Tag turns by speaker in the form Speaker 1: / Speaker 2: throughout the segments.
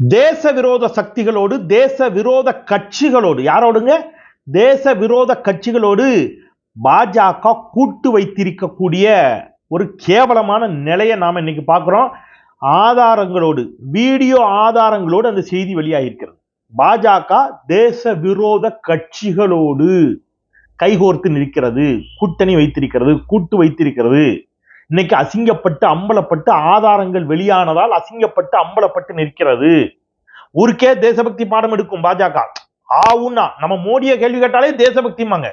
Speaker 1: தேச விரோத சக்திகளோடு தேச விரோத கட்சிகளோடு யாரோடுங்க? தேச விரோத கட்சிகளோடு பாஜக கூட்டு வைத்திருக்கக்கூடிய ஒரு கேவலமான நிலையை நாம் இன்னைக்கு பார்க்குறோம். ஆதாரங்களோடு வீடியோ ஆதாரங்களோடு அந்த செய்தி வெளியாகிருக்கிறது பாஜக தேச விரோத கட்சிகளோடு கைகோர்த்து நிற்கிறது கூட்டணி வைத்திருக்கிறது கூட்டு வைத்திருக்கிறது. இன்னைக்கு அசிங்கப்பட்டு அம்பலப்பட்டு ஆதாரங்கள் வெளியானதால் அசிங்கப்பட்டு அம்பலப்பட்டு நிற்கிறது. ஊருக்கே தேசபக்தி பாடம் எடுக்கும் பாஜக. ஆவுன்னா நம்ம மோடிய கேள்வி கேட்டாலே தேசபக்திமாங்க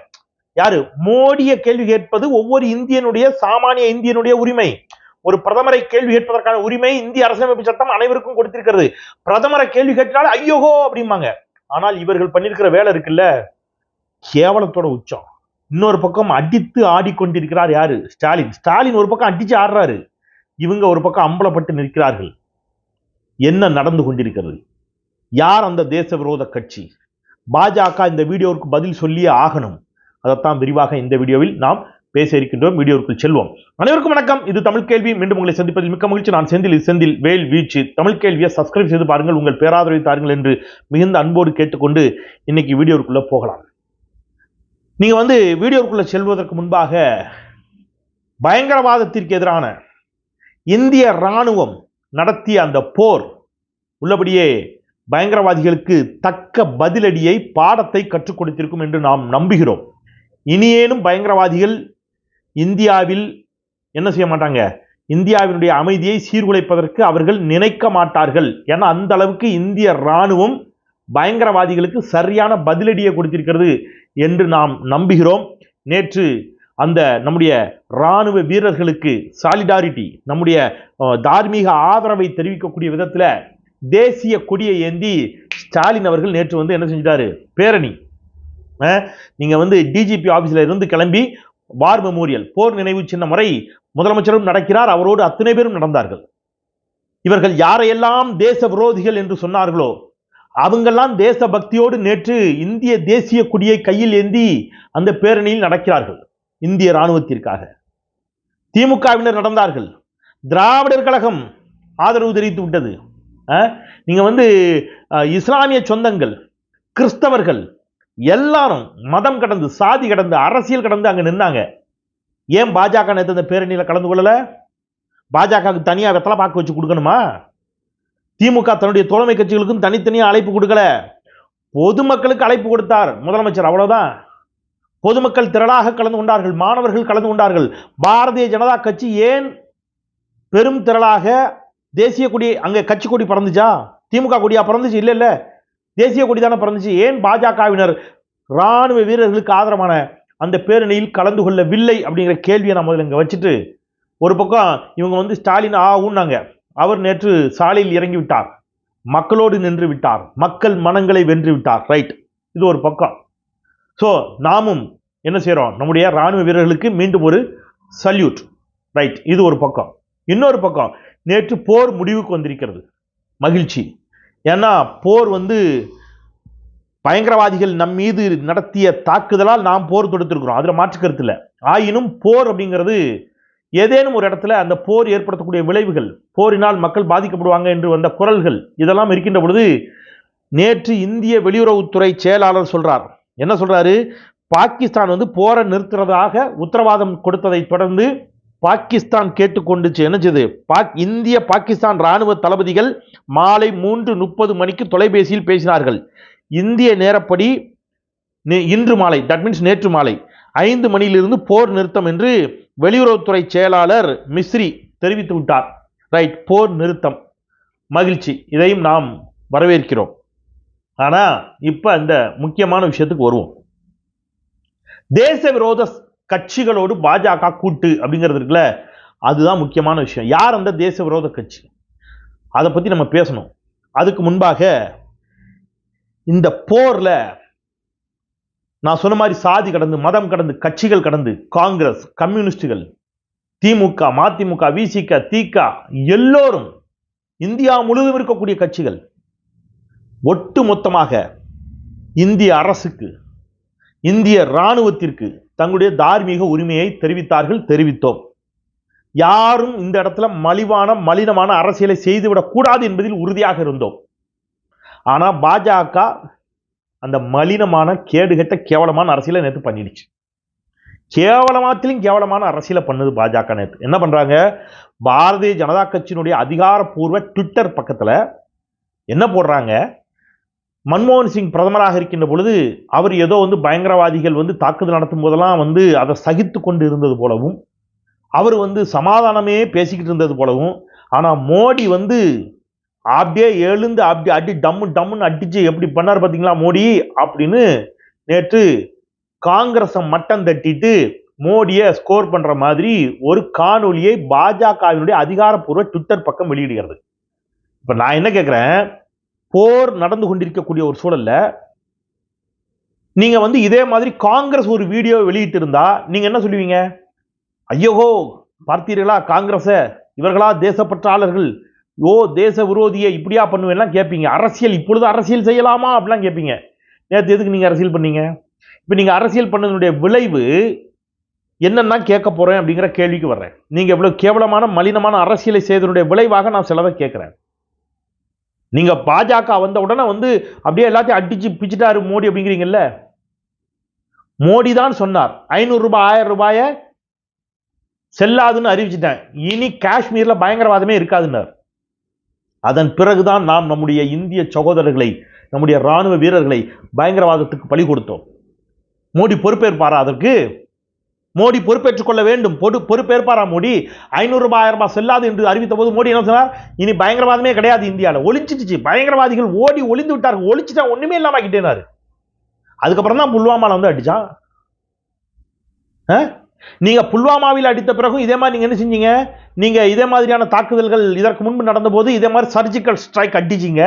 Speaker 1: யாரு? மோடிய கேள்வி கேட்பது ஒவ்வொரு இந்தியனுடைய சாமானிய இந்தியனுடைய உரிமை. ஒரு பிரதமரை கேள்வி கேட்பதற்கான உரிமை இந்திய அரசியலமைப்பு சட்டம் அனைவருக்கும் கொடுத்திருக்கிறது. பிரதமரை கேள்வி கேட்டால் ஐயோகோ அப்படிம்பாங்க. ஆனால் இவர்கள் பண்ணிருக்கிற வேலை இருக்குல்ல? கேவலத்தோட உச்சம். இன்னொரு பக்கம் அடித்து ஆடிக்கொண்டிருக்கிறார் யாரு? ஸ்டாலின். ஸ்டாலின் ஒரு பக்கம் அடிச்சு ஆடுறாரு. இவங்க ஒரு பக்கம் அம்பலப்பட்டு நிற்கிறார்கள். என்ன நடந்து கொண்டிருக்கிறது? யார் அந்த தேச விரோத கட்சி? பாஜக இந்த வீடியோவுக்கு பதில் சொல்லியே ஆகணும். அதைத்தான் விரிவாக இந்த வீடியோவில் நாம் பேச இருக்கின்றோம். வீடியோவுக்குள் செல்வோம். அனைவருக்கும் வணக்கம். இது தமிழ் கேள்வி. மீண்டும் உங்களை சந்திப்பதில் மிக்க மகிழ்ச்சி. நான் செந்தில். செந்தில் வேல் வீச்சு. தமிழ் கேள்வியை சப்ஸ்கிரைப் செய்து பாருங்கள். உங்கள் பேராதரவை தாருங்கள் என்று மிகுந்த அன்போடு கேட்டுக்கொண்டு இன்னைக்கு வீடியோவுக்குள்ளே போகலாம். நீங்கள் வந்து வீடியோவுக்குள்ளே செல்வதற்கு முன்பாக பயங்கரவாதத்திற்கு எதிரான இந்திய ராணுவம் நடத்திய அந்த போர் உள்ளபடியே பயங்கரவாதிகளுக்கு தக்க பதிலடியை பாடத்தை கற்றுக் கொடுத்திருக்கும் என்று நாம் நம்புகிறோம். இனியேனும் பயங்கரவாதிகள் இந்தியாவில் என்ன செய்ய மாட்டாங்க? இந்தியாவினுடைய அமைதியை சீர்குலைப்பதற்கு அவர்கள் நினைக்க மாட்டார்கள். ஏன்னா அந்த அளவுக்கு இந்திய ராணுவம் பயங்கரவாதிகளுக்கு சரியான பதிலடியை கொடுத்திருக்கிறது என்று நாம் நம்புகிறோம். நேற்று அந்த நம்முடைய ராணுவ வீரர்களுக்கு சாலிடாரிட்டி நம்முடைய தார்மீக ஆதரவை தெரிவிக்கக்கூடிய விதத்தில் தேசிய கொடியை ஏந்தி ஸ்டாலின் அவர்கள் நேற்று வந்து என்ன செஞ்சிட்டாரு? பேரணி. நீங்கள் வந்து டிஜிபி ஆஃபீஸில் இருந்து கிளம்பி வார் மெமோரியல் போர் நினைவு சின்ன முறை முதலமைச்சரும் நடக்கிறார் அவரோடு அத்தனை பேரும் நடந்தார்கள். இவர்கள் யாரையெல்லாம் தேச விரோதிகள் என்று சொன்னார்களோ அவங்கெல்லாம் தேசபக்தியோடு நேற்று இந்திய தேசிய கொடியை கையில் ஏந்தி அந்த பேரணியில் நடக்கிறார்கள் இந்திய ராணுவத்திற்காக திமுகவினர் நடந்தார்கள். திராவிடர் கழகம் ஆதரவு தெரிவித்து விட்டது. நீங்கள் வந்து இஸ்லாமிய சொந்தங்கள் கிறிஸ்தவர்கள் எல்லாரும் மதம் கடந்து சாதி கடந்து அரசியல் கடந்து அங்கே நின்னாங்க. ஏன் பாஜக நேற்று அந்த பேரணியில் கலந்து கொள்ளல? பாஜகவுக்கு தனியாக வெத்தலை பாக்கு வச்சு கொடுக்கணுமா? திமுக தன்னுடைய தோழமை கட்சிகளுக்கும் தனித்தனியாக அழைப்பு கொடுக்கல. பொதுமக்களுக்கு அழைப்பு கொடுத்தார். முதலமைச்சர் அவ்வளவுதான். பொதுமக்கள் திரளாக கலந்து கொண்டார்கள். மாணவர்கள் கலந்து கொண்டார்கள். பாரதிய ஜனதா கட்சி ஏன் பெரும் திரளாக தேசிய கொடி அங்கே கட்சி கொடி பறந்துச்சா? திமுக கொடியா பறந்துச்சு? இல்லை இல்லை. தேசிய கொடி தானே பறந்துச்சு. ஏன் பாஜகவினர் ராணுவ வீரர்களுக்கு ஆதரவான அந்த பேரணியில் கலந்து கொள்ளவில்லை அப்படிங்கிற கேள்வியை நான் முதல்ல இங்கே வச்சுட்டு ஒரு பக்கம் இவங்க வந்து ஸ்டாலின் ஆகுன்னாங்க அவர் நேற்று சாலையில் இறங்கி விட்டார் மக்களோடு நின்று விட்டார். மக்கள் மனங்களை வென்று விட்டார். ரைட் இது ஒரு பக்கம். ஸோ நாமும் என்ன செய்கிறோம் நம்முடைய ராணுவ வீரர்களுக்கு மீண்டும் ஒரு சல்யூட் ரைட் இது ஒரு பக்கம். இன்னொரு பக்கம். நேற்று போர் முடிவுக்கு வந்திருக்கிறது. மகிழ்ச்சி. ஏன்னா போர் வந்து பயங்கரவாதிகள் நம் மீது நடத்திய தாக்குதலால் நாம் போர் தொடுத்திருக்கிறோம். அதில் மாற்று கருத்து இல்லை. ஆயினும் போர் அப்படிங்கிறது ஏதேனும் ஒரு இடத்துல அந்த போர் ஏற்படுத்தக்கூடிய விளைவுகள் போரினால் மக்கள் பாதிக்கப்படுவாங்க என்று வந்த குரல்கள் இதெல்லாம் இருக்கின்ற பொழுது நேற்று இந்திய வெளியுறவுத்துறை செயலாளர் சொல்றார். என்ன சொல்றாரு? பாகிஸ்தான் வந்து போரை நிறுத்துறதாக உத்தரவாதம் கொடுத்ததை தொடர்ந்து பாகிஸ்தான் கேட்டுக்கொண்டுச்சு. என்னச்சது பாக் இந்திய பாகிஸ்தான் ராணுவ தளபதிகள் மாலை மூன்று முப்பது மணிக்கு தொலைபேசியில் பேசினார்கள். இந்திய நேரப்படி நே- இன்று மாலை தட் மீன்ஸ் நேற்று மாலை. ஐந்து மணியிலிருந்து போர் நிறுத்தம் என்று வெளியுறவுத்துறை செயலாளர் மிஸ்ரி தெரிவித்து விட்டார் ரைட் போர் நிறுத்தம். மகிழ்ச்சி. இதையும் நாம் வரவேற்கிறோம். ஆனால் இப்போ அந்த முக்கியமான விஷயத்துக்கு வருவோம். தேச விரோத கட்சிகளோடு பாஜக கூட்டு அப்படிங்கிறது இருக்குல்ல அதுதான் முக்கியமான விஷயம். யார் அந்த தேச விரோத கட்சி? அதை பற்றி நம்ம பேசணும். அதுக்கு முன்பாக இந்த போரில் நான் சொன்ன மாதிரி சாதி கடந்து மதம் கடந்து கட்சிகள் கடந்து காங்கிரஸ் கம்யூனிஸ்டுகள் திமுக மதிமுக விசிக திக எல்லோரும் இந்தியா முழுவதும் இருக்கக்கூடிய கட்சிகள் ஒட்டு மொத்தமாக இந்திய அரசுக்கு இந்திய இராணுவத்திற்கு தங்களுடைய தார்மீக உரிமையை தெரிவித்தார்கள் தெரிவித்தோம். யாரும் இந்த இடத்துல மலிவான மலினமான அரசியலை செய்துவிடக்கூடாது என்பதில் உறுதியாக இருந்தோம். ஆனா பாஜக அந்த மலினமான கேடுகட்ட கேவலமான அரசியலை நேற்று பண்ணிடுச்சு. கேவலமாத்திலும் கேவலமான அரசியலை பண்ணுது பாஜக நேற்று என்ன பண்ணுறாங்க பாரதிய ஜனதா கட்சியினுடைய அதிகாரப்பூர்வ ட்விட்டர் பக்கத்தில் என்ன போடுறாங்க? மன்மோகன் சிங் பிரதமராக இருக்கின்ற பொழுது அவர் ஏதோ வந்து பயங்கரவாதிகள் வந்து தாக்குதல் நடத்தும் போதெல்லாம் வந்து அதை சகித்து கொண்டு இருந்தது போலவும் அவர் வந்து சமாதானமே பேசிக்கிட்டு இருந்தது போலவும் ஆனால் மோடி வந்து அப்படியே எழுந்து அப்படி அடி டம்மு டம்முன்னு அடிச்சு எப்படி பண்ணார் பார்த்தீங்களா மோடி? அப்படின்னு நேற்று காங்கிரஸை மட்டம் தட்டிட்டு மோடியை ஸ்கோர் பண்ற மாதிரி ஒரு காணொலியை பாஜகவினுடைய அதிகாரப்பூர்வ ட்விட்டர் பக்கம் வெளியிடுகிறது. இப்போ நான் என்ன கேட்குறேன் போர் நடந்து கொண்டிருக்கக்கூடிய ஒரு சூழல்ல நீங்க வந்து இதே மாதிரி காங்கிரஸ் ஒரு வீடியோ வெளியிட்டு இருந்தா நீங்க என்ன சொல்லுவீங்க? ஐயோகோ பார்த்தீர்களா காங்கிரஸ இவர்களா தேசப்பற்றாளர்கள். ஓ தேச விரோதியை இப்படியா பண்ணுவேன்லாம் கேட்பீங்க அரசியல் இப்பொழுது அரசியல் செய்யலாமா? அப்படிலாம் கேட்பீங்க நேற்று எதுக்கு நீங்கள் அரசியல் பண்ணீங்க? இப்போ நீங்கள் அரசியல் பண்ணதனுடைய விளைவு என்னென்னா கேட்க போகிறேன் அப்படிங்கிற கேள்விக்கு வர்றேன். நீங்கள் இவ்வளோ கேவலமான மலினமான அரசியலை செய்ததனுடைய விளைவாக நான் சிலதை கேட்குறேன். நீங்கள் பாஜக வந்த உடனே வந்து அப்படியே எல்லாத்தையும் அடிச்சு பிச்சுட்டாரு மோடி அப்படிங்கிறீங்கல்ல? மோடி தான் சொன்னார் ஐநூறுரூபா ஆயிரம் ரூபாயை செல்லாதுன்னு அறிவிச்சிட்டேன். இனி காஷ்மீரில் பயங்கரவாதமே இருக்காதுன்னார். அதன் பிறகுதான் நாம் நம்முடைய இந்திய சகோதரர்களை நம்முடைய ராணுவ வீரர்களை பயங்கரவாதத்துக்கு பலி கொடுத்தோம். மோடி பொறுப்பேற்பாரா அதற்கு? மோடி பொறுப்பேற்றுக் கொள்ள வேண்டும். பொது பொறுப்பேற்பாரா மோடி? ஐநூறு ரூபாய் ஆயிரம் ரூபாய் செல்லாது என்று அறிவித்த போது மோடி என்ன சொன்னார்? இனி பயங்கரவாதமே கிடையாது இந்தியாவில் ஒளிச்சிடுச்சு பயங்கரவாதிகள் ஓடி ஒளிந்து விட்டார்கள். ஒழிச்சுட்டா ஒன்றுமே இல்லாமல் ஆக்கிட்டேனாரு. அதுக்கப்புறம் தான் புல்வாமாவில் வந்து அடிச்சா ஆ? நீங்க புல்வாமாவில் அடித்த பிறகும் இதே மாதிரி நீங்க என்ன செஞ்சீங்க? நீங்க இதே மாதிரியான தாக்குதல்கள் இதற்கு முன்பு நடந்த போது இதே மாதிரி சர்ஜிக்கல் ஸ்ட்ரைக் அடிச்சீங்க.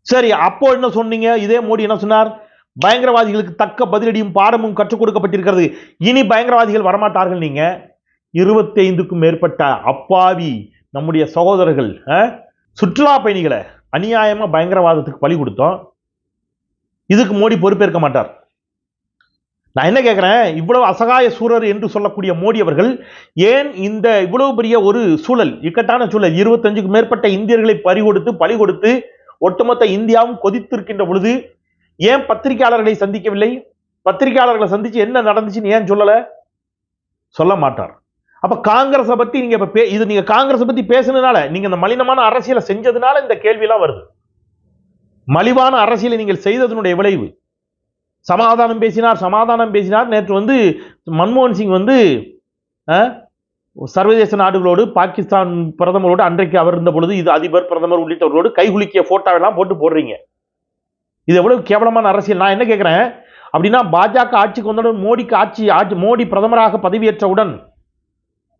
Speaker 1: சரி அப்போ என்ன சொன்னீங்க? இதே மோடி என்ன சொன்னார்? பயங்கரவாதிகளுக்கு தக்க பதிலடியும் பாடமும் கற்றுக் கொடுக்கப்பட்டிருக்கிறது. இனி பயங்கரவாதிகள் வரமாட்டார்கள் நீங்க. இருபத்தி ஐந்துக்கும் மேற்பட்ட அப்பாவி நம்முடைய சகோதரர்கள் சுற்றுலா பயணிகளை அநியாயமா பயங்கரவாதத்துக்கு பலி கொடுத்தோம். இதுக்கு மோடி பொறுப்பேற்க மாட்டார். நான் என்ன கேட்குறேன் இவ்வளவு அசகாய சூரர் என்று சொல்லக்கூடிய மோடி அவர்கள் ஏன் இந்த இவ்வளவு பெரிய ஒரு சூழல் இக்கட்டான சூழல் இருபத்தஞ்சுக்கு மேற்பட்ட இந்தியர்களை பறி கொடுத்து பலி கொடுத்து ஒட்டுமொத்த இந்தியாவும் கொதித்திருக்கின்ற பொழுது ஏன் பத்திரிகையாளர்களை சந்திக்கவில்லை? பத்திரிகையாளர்களை சந்திச்சு என்ன நடந்துச்சுன்னு ஏன் சொல்லலை? சொல்ல மாட்டார். அப்போ காங்கிரஸை பற்றி நீங்கள் இப்போ பே- இது நீங்கள் காங்கிரஸை பற்றி பேசுனதுனால நீங்கள் இந்த மலினமான அரசியலை செஞ்சதுனால இந்த கேள்வியெல்லாம் வருது. மலிவான அரசியலை நீங்கள் செய்ததனுடைய விளைவு சமாதானம் பேசினார் சமாதானம் பேசினார். நேற்று வந்து மன்மோகன் சிங் வந்து சர்வதேச நாடுகளோடு பாகிஸ்தான் பிரதமரோடு அன்றைக்கு அவர் இருந்த பொழுது இது அதிபர் பிரதமர் உள்ளிட்டவர்களோடு கைகுலுக்கிய ஃபோட்டோவெல்லாம் போட்டு போடுறீங்க. இது எவ்வளவு கேவலமான அரசியல். நான் என்ன கேட்குறேன்? அப்படின்னா பாஜக ஆட்சிக்கு வந்தவுடன் மோடிக்கு ஆட்சி ஆட்சி மோடி பிரதமராக பதவியேற்றவுடன்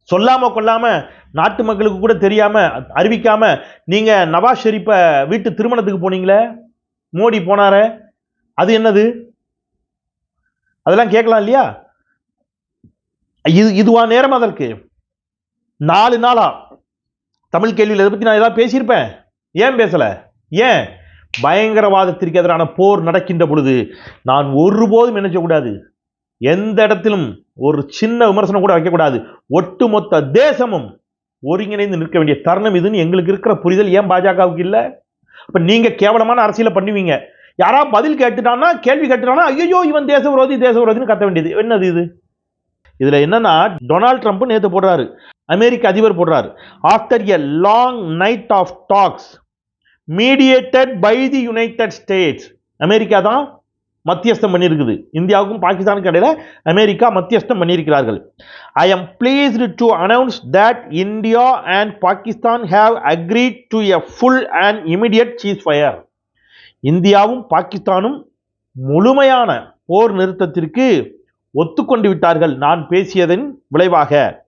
Speaker 1: சொல்லாம கொள்ளாம நாட்டு மக்களுக்கு கூட தெரியாம அறிவிக்காம நீங்க நவாஸ் ஷெரீப்பை வீட்டு திருமணத்துக்கு போனீங்களே? மோடி போனார? அது என்னது? அதெல்லாம் கேட்கலாம் இல்லையா? இது இதுவா நேரம் அதற்கு. நாலு நாளா. தமிழ் கேள்வியில் இதை பத்தி நான் ஏதாவது பேசியிருப்பேன். ஏன் பேசல? ஏன்? பயங்கரவாதத்திற்கு எதிரான போர் நடக்கின்ற பொழுது நான் ஒருபோதும் என்ன செய்யக்கூடாது? எந்த இடத்திலும் ஒரு சின்ன விமர்சனம் கூட வைக்கக்கூடாது. ஒட்டுமொத்த தேசமும் ஒருங்கிணைந்து நிற்க வேண்டிய தருணம் இதுன்னு எங்களுக்கு இருக்கிற புரிதல் ஏன் பாஜகவுக்கு இல்லை? அப்போ நீங்க கேவலமான அரசியலை பண்ணுவீங்க. யாரா பதில் கேட்டுட்டான்னா கேள்வி கேட்டுட்டானா ஐயோ இவன் தேச விரோதி தேச விரோதின்னு கத்த வேண்டியது. என்னது இது? இதில் என்னன்னா டொனால்ட் ட்ரம்ப் நேற்று போடுறாரு. அமெரிக்க அதிபர் போடுறாரு. After a long night of talks mediated by the United States America தான் மத்தியஸ்தம் பண்ணியிருக்குது. இந்தியாவுக்கும் பாகிஸ்தானுக்கும் இடையில அமெரிக்கா மத்தியஸ்தம் பண்ணியிருக்கிறார்கள். I am pleased to announce that India and Pakistan have agreed to a full and immediate cease fire இந்தியாவும் பாகிஸ்தானும் முழுமையான போர் நிறுத்தத்திற்கு ஒத்துக்கொண்டு விட்டார்கள். நான் பேசியதன் விளைவாக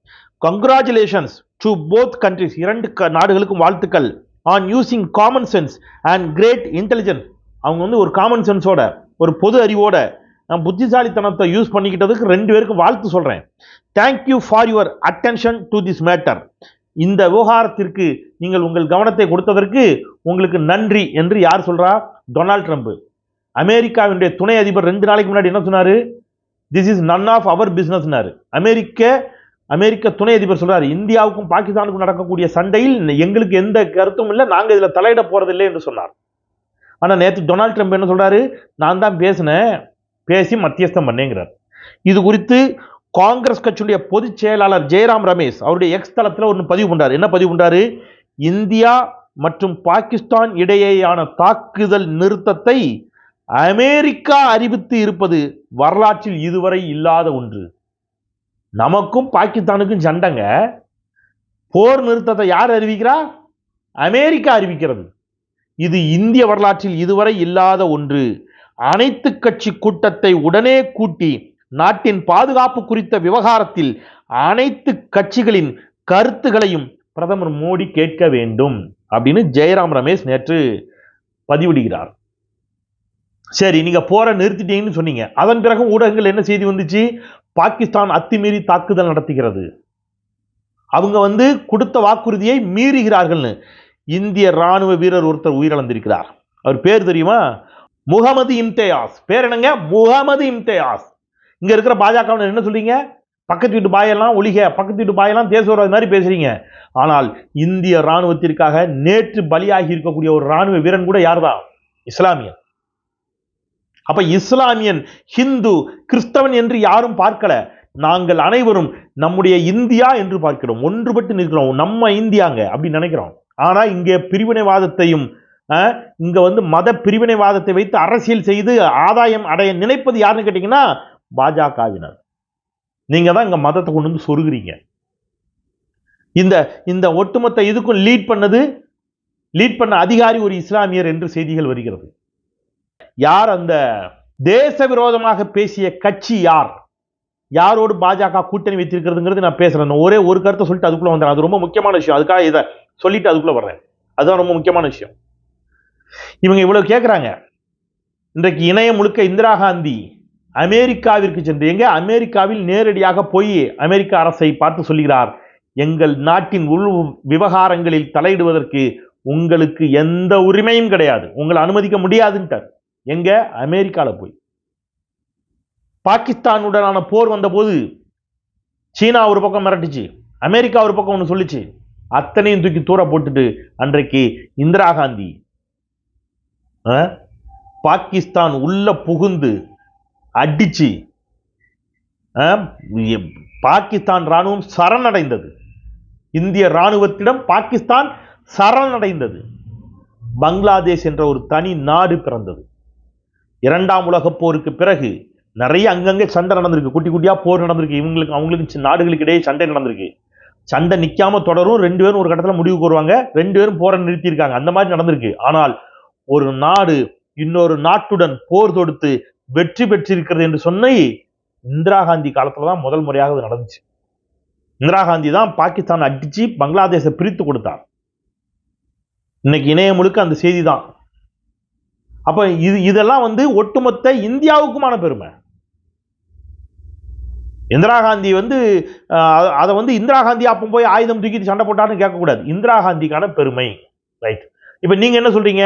Speaker 1: கங்க்ராச்சுலேஷன்ஸ் டு போத் கண்ட்ரிஸ் இரண்டு க- நாடுகளுக்கும் வாழ்த்துக்கள். On using common sense and great intelligence அவங்க வந்து ஒரு காமன் சென்ஸோட ஒரு பொது அறிவோட நான் புத்திசாலித்தனத்தை யூஸ் பண்ணிக்கிட்டதுக்கு ரெண்டு பேருக்கும் வாழ்த்து சொல்கிறேன் thank you for your attention to this matter இந்த விவகாரத்திற்கு நீங்கள் உங்கள் கவனத்தை கொடுத்ததற்கு உங்களுக்கு நன்றி என்று யார் சொல்கிறா டொனால்ட் ட்ரம்ப். அமெரிக்காவினுடைய துணை அதிபர் ரெண்டு நாளைக்கு முன்னாடி என்ன சொன்னார்? This is none of our பிசினஸ்னாரு அமெரிக்க அமெரிக்க துணை அதிபர் சொல்றாரு இந்தியாவுக்கும் பாகிஸ்தானுக்கும் நடக்கக்கூடிய சண்டையில் எங்களுக்கு எந்த கருத்தும் இல்லை நாங்கள் இதில் தலையிட போறதில்லை என்று சொன்னார். ஆனால் நேற்று டொனால்ட் ட்ரம்ப் என்ன சொல்றாரு? நான் தான் பேசினேன் பேசி மத்தியஸ்தம் பண்ணேங்கிறார். இது குறித்து காங்கிரஸ் கட்சியுடைய பொதுச் செயலாளர் ஜெயராம் ரமேஷ் அவருடைய எக்ஸ் தளத்தில் ஒன்று பதிவு பண்ணார் என்ன பதிவு பண்றாரு? இந்தியா மற்றும் பாகிஸ்தான் இடையேயான தாக்குதல் நிறுத்தத்தை அமெரிக்கா அறிவித்து இருப்பது வரலாற்றில் இதுவரை இல்லாத ஒன்று. நமக்கும் பாகிஸ்தானுக்கும் சண்டைங்க. போர் நிறுத்தத்தை யார் அறிவிக்கிறா? அமெரிக்கா அறிவிக்கிறது. இது இந்திய வரலாற்றில் இதுவரை இல்லாத ஒன்று. அனைத்து கட்சி கூட்டத்தை உடனே கூட்டி நாட்டின் பாதுகாப்பு குறித்த விவகாரத்தில் அனைத்து கட்சிகளின் கருத்துகளையும் பிரதமர் மோடி கேட்க வேண்டும். அப்படின்னு ஜெயராம் ரமேஷ் நேற்று பதிவிடுகிறார். சரி நீங்க போற நிறுத்திட்டீங்கன்னு சொன்னீங்க. அதன் பிறகு ஊடகங்கள் என்ன செய்தி வந்துச்சு? பாகிஸ்தான் அத்துமீறி தாக்குதல் நடத்துகிறது. அவங்க வந்து கொடுத்த வாக்குறுதியை மீறுகிறார்கள்னு. இந்திய ராணுவ வீரர் ஒருத்தர் உயிரிழந்திருக்கிறார். அவர் பேர் தெரியுமா? முகமது இம்தேயாஸ். பேர் என்னங்க? முகமது இம்தேயாஸ். இங்க இருக்கிற பாஜக என்ன சொல்றீங்க? பக்கத்து வீட்டு பாயெல்லாம் ஒழிக பக்கத்து வீட்டு பாயெல்லாம் தேசவிரோத மாதிரி பேசுகிறீங்க ஆனால் இந்திய ராணுவத்திற்காக நேற்று பலியாகி இருக்கக்கூடிய ஒரு ராணுவ வீரன் கூட யார்தான் இஸ்லாமியன். அப்ப இஸ்லாமியன் ஹிந்து கிறிஸ்தவன் என்று யாரும் பார்க்கல. நாங்கள் அனைவரும் நம்முடைய இந்தியா என்று பார்க்கிறோம். ஒன்றுபட்டு நிற்கிறோம். நம்ம இந்தியாங்க அப்படி நினைக்கிறோம். ஆனா இங்கே பிரிவினைவாதத்தையும் இங்க வந்து மத பிரிவினைவாதத்தை வைத்து அரசியல் செய்து ஆதாயம் அடைய நினைப்பது யாருன்னு கேட்டீங்கன்னா பாஜகவினர். நீங்கள் தான் இங்க மதத்தை கொண்டு வந்து சொருகிறீங்க. இந்த இந்த ஒட்டுமொத்த இதுக்கும் லீட் பண்ணது லீட் பண்ண அதிகாரி ஒரு இஸ்லாமியர் என்று செய்திகள் வருகிறது. யார் அந்த தேச விரோதமாக பேசிய கட்சி யார்? யாரோடு பாஜக கூட்டணி வைத்திருக்கிறதுங்கிறது நான் பேசுறேன். ஒரே ஒரு கருத்தை சொல்லிட்டு அதுக்குள்ள வந்துடுறேன் அது ரொம்ப முக்கியமான விஷயம். அதுக்காக இதை சொல்லிட்டு அதுக்குள்ள வர்றேன். அதுதான் ரொம்ப முக்கியமான விஷயம். இவங்க இவ்வளவு கேட்குறாங்க இன்றைக்கு இணையம் முழுக்க இந்திரா காந்தி அமெரிக்காவிற்கு சென்று எங்க? அமெரிக்காவில் நேரடியாக போய் அமெரிக்க அரசை பார்த்து சொல்கிறார் எங்கள் நாட்டின் உள் விவகாரங்களில் தலையிடுவதற்கு உங்களுக்கு எந்த உரிமையும் கிடையாது. உங்களை அனுமதிக்க முடியாதுன்ட்டார். எங்க? அமெரிக்கால போய். பாகிஸ்தானுடனான போர் வந்தபோது சீனா ஒரு பக்கம் மிரட்டுச்சு அமெரிக்கா ஒரு பக்கம் ஒன்று சொல்லிச்சு. அத்தனையும் தூக்கி தூர போட்டுட்டு அன்றைக்கு இந்திரா காந்தி பாகிஸ்தான் உள்ள புகுந்து அடிச்சு ஆ, பாகிஸ்தான் ராணுவம் சரணடைந்தது. இந்திய ராணுவத்திடம் பாகிஸ்தான் சரணடைந்தது. பங்களாதேஷ் என்ற ஒரு தனி நாடு பிறந்தது. இரண்டாம் உலகப் போருக்கு பிறகு நிறைய அங்கங்கே சண்டை நடந்திருக்கு. குட்டி குட்டியாக போர் நடந்திருக்கு. இவங்களுக்கு அவங்களுக்கு நாடுகளுக்கு இடையே சண்டை நடந்திருக்கு. சண்டை நிற்காம தொடரும். ரெண்டு பேரும் ஒரு கட்டத்தில் முடிவுக்கு வருவாங்க. ரெண்டு பேரும் போரை நிறுத்தியிருக்காங்க. அந்த மாதிரி நடந்திருக்கு. ஆனால் ஒரு நாடு இன்னொரு நாட்டுடன் போர் தொடுத்து வெற்றி பெற்றிருக்கிறது என்று சொன்னை இந்திரா காந்தி காலத்துல தான் முதல் முறையாக அது நடந்துச்சு. இந்திரா காந்தி தான் பாகிஸ்தான் அடிச்சு பங்களாதேஷை பிரித்து கொடுத்தார். இன்னைக்கு இணையம் முழுக்க அந்த செய்தி தான். அப்ப இது இதெல்லாம் வந்து ஒட்டுமொத்த இந்தியாவுக்குமான பெருமை. இந்திரா காந்தி வந்து அதை வந்து இந்திரா காந்தி அப்போ போய் ஆயுதம் தூக்கிட்டு சண்டை போட்டாருன்னு கேட்கக்கூடாது. இந்திரா காந்திக்கான பெருமை. ரைட். இப்போ நீங்க என்ன சொல்றீங்க?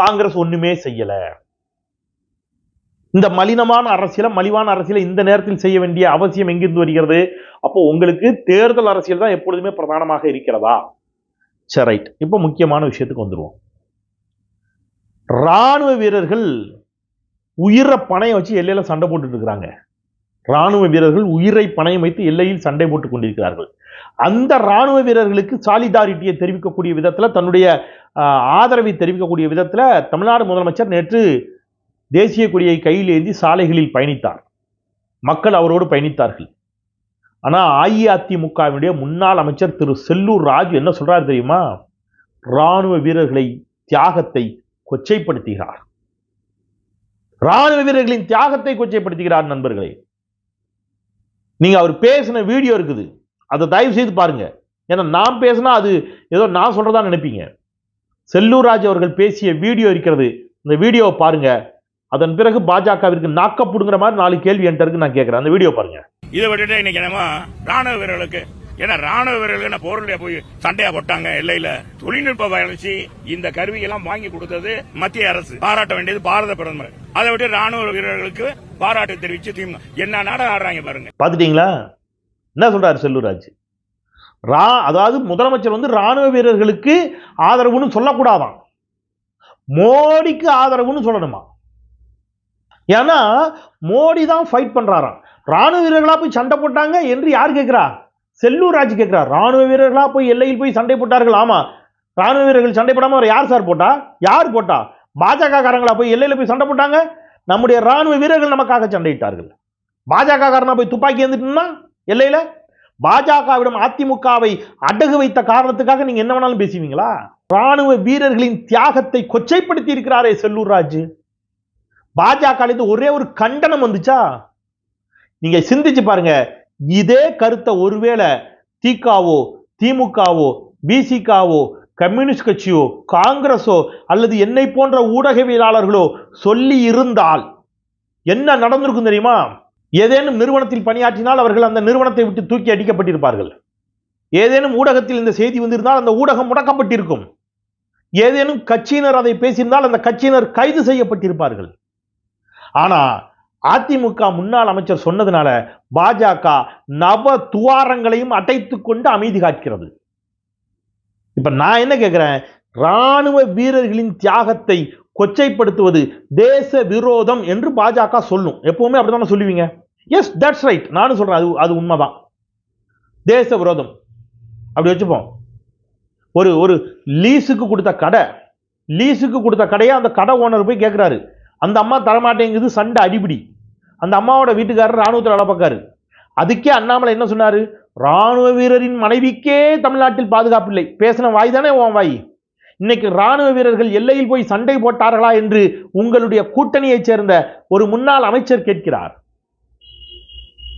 Speaker 1: காங்கிரஸ் ஒன்றுமே செய்யலை. இந்த மலினமான அரசியலை மலிவான அரசியலை இந்த நேரத்தில் செய்ய வேண்டிய அவசியம் எங்கிருந்து வருகிறது? அப்போ உங்களுக்கு தேர்தல் அரசியல் தான் எப்பொழுதுமே பிரதானமாக இருக்கிறதா? சரி ரைட் இப்போ முக்கியமான விஷயத்துக்கு வந்துடுவோம் ராணுவ வீரர்கள் உயிரை பணையம் வச்சு எல்லையில் சண்டை போட்டுட்டு இருக்கிறாங்க. ராணுவ வீரர்கள் உயிரை பணையம் வைத்து எல்லையில் சண்டை போட்டுக் கொண்டிருக்கிறார்கள். அந்த ராணுவ வீரர்களுக்கு சாலிடாரிட்டியை தெரிவிக்கக்கூடிய விதத்தில் தன்னுடைய ஆதரவை தெரிவிக்கக்கூடிய விதத்தில் தமிழ்நாடு முதலமைச்சர் நேற்று தேசிய கொடியை கையில் ஏந்தி சாலைகளில் பயணித்தார். மக்கள் அவரோடு பயணித்தார்கள். ஆனா அஇஅதிமுகவினுடைய முன்னாள் அமைச்சர் திரு செல்லூர் ராஜு என்ன சொல்றாரு தெரியுமா? ராணுவ வீரர்களை தியாகத்தை கொச்சைப்படுத்துகிறார். ராணுவ வீரர்களின் தியாகத்தை கொச்சைப்படுத்துகிறார் நண்பர்களே. நீங்க அவர் பேசின வீடியோ இருக்குது. அதை தயவு செய்து பாருங்க. ஏன்னா நான் பேசினா அது ஏதோ நான் சொல்றதா நினைப்பீங்க. செல்லூர் ராஜ் அவர்கள் பேசிய வீடியோ இருக்கிறது. இந்த வீடியோவை பாருங்க. அதன் பிறகு பாஜகவிற்கு நாக்கப்புடுங்கிற மாதிரி நாலு கேள்வி என்கிட்ட நான் கேட்கிறேன் அந்த வீடியோ பாருங்க.
Speaker 2: இதை விட்டுட்டு இன்னைக்கு நம்ம ராணுவ வீரர்களுக்கு ஏன்னா ராணுவ வீரர்கள் என்ன போர்ல போய் சண்டையா போட்டாங்க எல்லையில. தொழில்நுட்ப வளர்ச்சி இந்த கருவியெல்லாம் வாங்கி கொடுத்தது மத்திய அரசு. பாராட்ட வேண்டியது பாரத பிரதமர். அதை விட்டு ராணுவ வீரர்களுக்கு பாராட்டு தெரிவிச்சு திமுக என்ன நாடகம் ஆடுறாங்க பாருங்க.
Speaker 1: பார்த்துட்டீங்களா என்ன சொல்றாரு செல்லூராஜ்? ரா அதாவது முதலமைச்சர் வந்து ராணுவ வீரர்களுக்கு ஆதரவுன்னு சொல்லக்கூடாதாம் மோடிக்கு ஆதரவுன்னு சொல்லணுமா? ஏன்னா மோடி தான் ஃபைட் பண்ணுறாராம் ராணுவ வீரர்களாக போய் சண்டை போட்டாங்க என்று யார் கேட்குறா? செல்லூர் ராஜ் கேட்குறா. ராணுவ வீரர்களாக போய் எல்லையில் போய் சண்டை போட்டார்கள். ஆமாம் ராணுவ வீரர்கள் சண்டை போடாமல் அவர் யார் சார் போட்டா? யார் போட்டா? பாஜக காரங்களா போய் எல்லையில் போய் சண்டை போட்டாங்க? நம்முடைய ராணுவ வீரர்கள் நமக்காக சண்டையிட்டார்கள். பாஜக காரனா போய் துப்பாக்கி எழுந்துட்டோம்னா எல்லையில்? பாஜகவிடம் அதிமுகவை அடகு வைத்த காரணத்துக்காக நீங்கள் என்ன வேணாலும் பேசுவீங்களா? ராணுவ வீரர்களின் தியாகத்தை கொச்சைப்படுத்தி இருக்கிறாரே செல்லூர் ராஜ். பாஜக ஒரே ஒரு கண்டனம் வந்துச்சா? நீங்க சிந்திச்சு பாருங்க. இதே கருத்தை ஒருவேளை திகாவோ திமுகவோ பிசிகாவோ கம்யூனிஸ்ட் கட்சியோ காங்கிரஸோ அல்லது என்னை போன்ற ஊடகவியலாளர்களோ சொல்லி இருந்தால் என்ன நடந்திருக்கும் தெரியுமா? ஏதேனும் நிறுவனத்தில் பணியாற்றினால் அவர்கள் அந்த நிறுவனத்தை விட்டு தூக்கி அடிக்கப்பட்டிருப்பார்கள். ஏதேனும் ஊடகத்தில் இந்த செய்தி வந்திருந்தால் அந்த ஊடகம் முடக்கப்பட்டிருக்கும். ஏதேனும் கட்சியினர் அதை பேசியிருந்தால் அந்த கட்சியினர் கைது செய்யப்பட்டிருப்பார்கள். ஆனா அதிமுக முன்னாள் அமைச்சர் சொன்னதுனால பாஜக நவ துவாரங்களையும் அடைத்து கொண்டு அமைதி காக்கிறது. இப்ப நான் என்ன கேட்கிறேன் ராணுவ வீரர்களின் தியாகத்தை கொச்சைப்படுத்துவது தேச விரோதம் என்று பாஜக சொல்லும். எப்பவுமே அப்படித்தானே சொல்லுவீங்க? எஸ் தட்ஸ் ரைட் நானும் சொல்றேன். அது அது உண்மைதான். தேச விரோதம். அப்படி வச்சுப்போம். ஒரு ஒரு லீஸுக்கு கொடுத்த கடை லீஸுக்கு கொடுத்த கடையை அந்த கடை ஓனர் போய் கேட்குறாரு அந்த அம்மா தரமாட்டேங்குது சண்டை அடிபிடி. அந்த அம்மாவோட வீட்டுக்காரர் ராணுவத்தில் வேலை பார்க்காரு. அதுக்கே அண்ணாமலை என்ன சொன்னார்? ராணுவ வீரரின் மனைவிக்கே தமிழ்நாட்டில் பாதுகாப்பு இல்லை. பேசின வாய் தானே உன் வாய்? இன்னைக்கு ராணுவ வீரர்கள் எல்லையில் போய் சண்டை போட்டார்களா என்று உங்களுடைய கூட்டணியைச் சேர்ந்த ஒரு முன்னாள் அமைச்சர் கேட்கிறார்.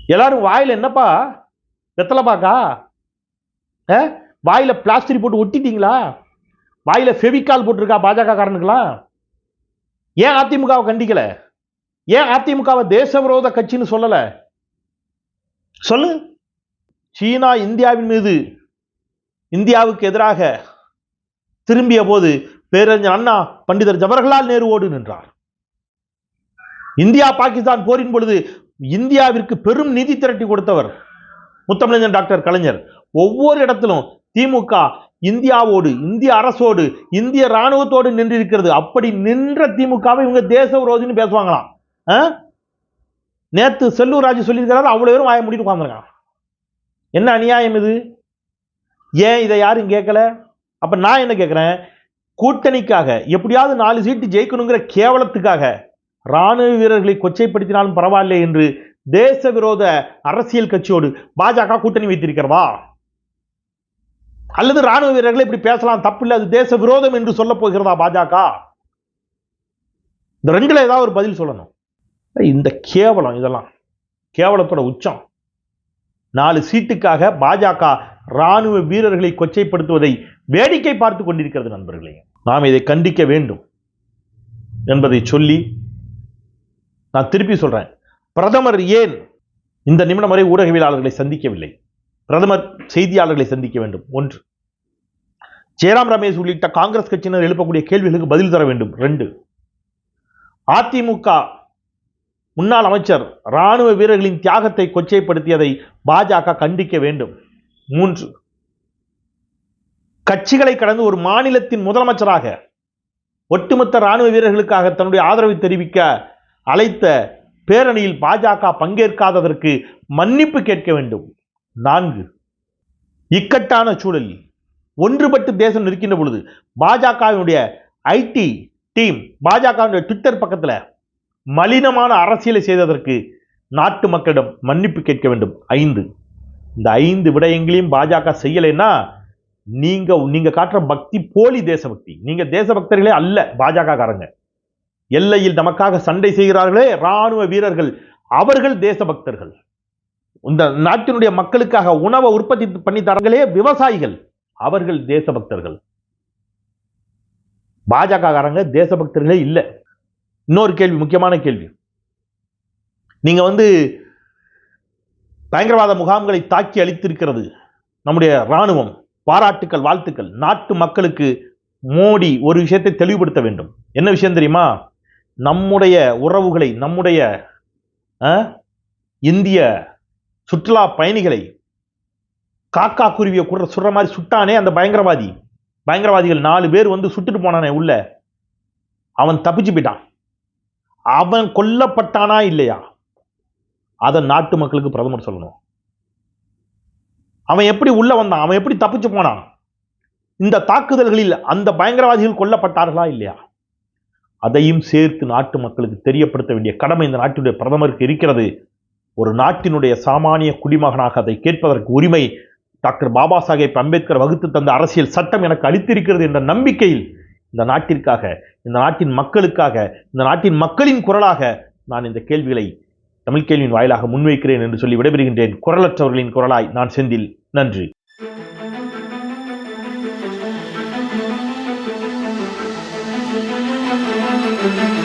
Speaker 1: எல்லாரும் வாயில் என்னப்பா? வெத்தலை பாக்கா? ஆ? பிளாஸ்டிக் போட்டு ஒட்டிட்டீங்களா? வாயில் ஃபெவிகால் போட்டிருக்கா பாஜக காரனுக்கெல்லாம் ஏன் அதிமுகவை கண்டிக்கல? ஏன் அதிமுகவை தேச விரோத கட்சின்னு சொல்லல? சொல்லு. சீனா இந்தியாவின் மீது இந்தியாவுக்கு எதிராக திரும்பிய போது பேரறிஞர் அண்ணா பண்டிதர் ஜவஹர்லால் நேருவோடு நின்றார். இந்தியா பாகிஸ்தான் போரின் பொழுது இந்தியாவிற்கு பெரும் நிதி திரட்டி கொடுத்தவர் முத்தமிழஞ்சன் டாக்டர் கலைஞர். ஒவ்வொரு இடத்திலும் திமுக இந்தியாவோடு இந்திய அரசோடு இந்திய ராணுவத்தோடு நின்றிருக்கிறது. அப்படி நின்ற திமுகவை இவங்க தேச விரோதின்னு பேசுவாங்களாம். ஆ? நேத்து செல்லூர் ராஜு சொல்லியிருக்கிறாரு அவ்வளோ பேரும் வாய முடிட்டு உட்காந்துருக்கான் என்ன அநியாயம் இது? ஏன் இதை யாரும் கேட்கல? அப்ப நான் என்ன கேட்குறேன்? கூட்டணிக்காக எப்படியாவது நாலு சீட்டு ஜெயிக்கணுங்கிற கேவலத்துக்காக ராணுவ வீரர்களை கொச்சைப்படுத்தினாலும் பரவாயில்லை என்று தேச விரோத அரசியல் கட்சியோடு பாஜக கூட்டணி வைத்திருக்கிறதா அல்லது ராணுவ வீரர்களை இப்படி பேசலாம் தப்பில்லை அது தேச விரோதம் என்று சொல்ல போகிறதா பாஜக? இந்த ரெண்டுல ஏதாவது ஒரு பதில் சொல்லணும். இந்த கேவலம் இதெல்லாம் கேவலத்தோட உச்சம். நாலு சீட்டுக்காக பாஜக ராணுவ வீரர்களை கொச்சைப்படுத்துவதை வேடிக்கை பார்த்து கொண்டிருக்கிறது நண்பர்களே. நாம் இதை கண்டிக்க வேண்டும் என்பதை சொல்லி நான் திருப்பி சொல்றேன். பிரதமர் ஏன் இந்த நிமிடம் வரை ஊடகவியலாளர்களை சந்திக்கவில்லை? பிரதமர் செய்தியாளர்களை சந்திக்க வேண்டும். ஒன்று. ஜெயராம் ரமேஷ் உள்ளிட்ட காங்கிரஸ் கட்சியினர் எழுப்பக்கூடிய கேள்விகளுக்கு பதில் தர வேண்டும். ரெண்டு. அதிமுக முன்னாள் அமைச்சர் ராணுவ வீரர்களின் தியாகத்தை கொச்சைப்படுத்தியதை பாஜக கண்டிக்க வேண்டும். மூன்று. கட்சிகளை கடந்து ஒரு மாநிலத்தின் முதலமைச்சராக ஒட்டுமொத்த ராணுவ வீரர்களுக்காக தன்னுடைய ஆதரவை தெரிவிக்க அழைத்த பேரணியில் பாஜக பங்கேற்காததற்கு மன்னிப்பு கேட்க வேண்டும். நான்கு. இக்கட்டான சூழலில் ஒன்றுபட்டு தேசம் இருக்கின்ற பொழுது பாஜகவினுடைய ஐடி டீம் பாஜகவினுடைய ட்விட்டர் பக்கத்தில் மலினமான அரசியலை செய்ததற்கு நாட்டு மக்களிடம் மன்னிப்பு கேட்க வேண்டும். ஐந்து. இந்த ஐந்து விடயங்களையும் பாஜக செய்யலைன்னா நீங்க நீங்க காட்டுற பக்தி போலி தேசபக்தி. நீங்க தேசபக்தர்களே அல்ல பாஜக காரங்க எல்லையில் நமக்காக சண்டை செய்கிறார்களே ராணுவ வீரர்கள். அவர்கள் தேசபக்தர்கள். இந்த நாட்டினுடைய மக்களுக்காக உணவை உற்பத்தி பண்ணி தரங்களே விவசாயிகள் அவர்கள் தேசபக்தர்கள். பாஜக காரங்க தேசபக்தர்களே இல்லை. இன்னொரு கேள்வி முக்கியமான கேள்வி. நீங்க வந்து பயங்கரவாத முகாம்களை தாக்கி அளித்திருக்கிறது நம்முடைய ராணுவம் பாராட்டுக்கள் வாழ்த்துக்கள். நாட்டு மக்களுக்கு மோடி ஒரு விஷயத்தை தெளிவுபடுத்த வேண்டும். என்ன விஷயம் தெரியுமா? நம்முடைய உறவுகளை நம்முடைய இந்திய சுற்றுலா பயணிகளை காக்கா குருவியை கூட சுடுற மாதிரி சுட்டானே அந்த பயங்கரவாதி. பயங்கரவாதிகள் நாலு பேர் வந்து சுட்டுட்டு போனானே உள்ள. அவன் தப்பிச்சு போயிட்டான். அவன் கொல்லப்பட்டானா இல்லையா? அதை நாட்டு மக்களுக்கு பிரதமர் சொல்லணும். அவன் எப்படி உள்ள வந்தான்? அவன் எப்படி தப்பிச்சு போனான்? இந்த தாக்குதல்களில் அந்த பயங்கரவாதிகள் கொல்லப்பட்டார்களா இல்லையா? அதையும் சேர்த்து நாட்டு மக்களுக்கு தெரியப்படுத்த வேண்டிய கடமை இந்த நாட்டினுடைய பிரதமருக்கு இருக்கிறது. ஒரு நாட்டினுடைய சாமானிய குடிமகனாக அதை கேட்பதற்கு உரிமை டாக்டர் பாபா சாஹேப் அம்பேத்கர் வகுத்து தந்த அரசியல் சட்டம் எனக்கு அளித்திருக்கிறது என்ற நம்பிக்கையில் இந்த நாட்டிற்காக இந்த நாட்டின் மக்களுக்காக இந்த நாட்டின் மக்களின் குரலாக நான் இந்த கேள்விகளை தமிழ் கேள்வியின் வாயிலாக முன்வைக்கிறேன் என்று சொல்லி விடைபெறுகின்றேன் குரலற்றவர்களின் குரலாய் நான் செந்தில் நன்றி
Speaker 3: Thank you.